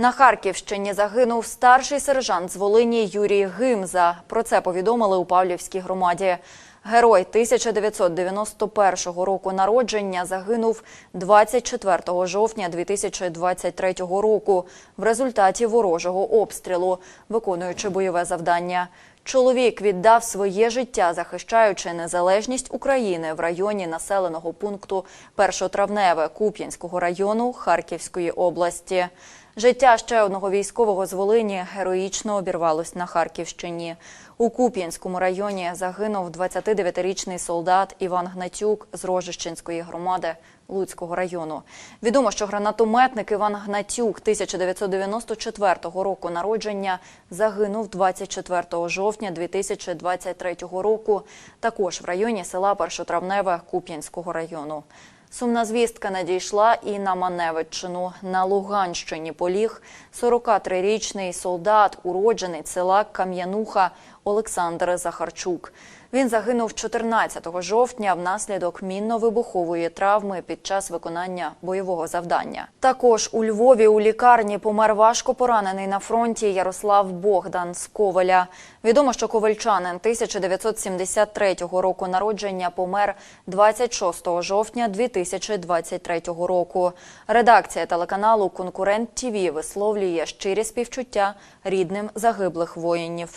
На Харківщині загинув старший сержант з Волині Юрій Гимза. Про це повідомили у Павлівській громаді. Герой 1991 року народження загинув 24 жовтня 2023 року в результаті ворожого обстрілу, виконуючи бойове завдання. Чоловік віддав своє життя, захищаючи незалежність України в районі населеного пункту Першотравневе Куп'янського району Харківської області. Життя ще одного військового з Волині героїчно обірвалось на Харківщині. У Куп'янському районі загинув 29-річний солдат Іван Гнатюк з Рожищенської громади Луцького району. Відомо, що гранатометник Іван Гнатюк 1994 року народження загинув 24 жовтня 2023 року, також в районі села Першотравневе Куп'янського району. Сумна звістка надійшла і на Маневиччину. На Луганщині поліг 43-річний солдат, уродженець села Кам'януха Олександр Захарчук. Він загинув 14 жовтня внаслідок мінно-вибухової травми під час виконання бойового завдання. Також у Львові у лікарні помер важко поранений на фронті Ярослав Богдан з Ковеля. Відомо, що ковальчанин 1973 року народження помер 26 жовтня 2023 року. Редакція телеканалу Конкурент ТІВІ висловлює щирі співчуття рідним загиблих воїнів.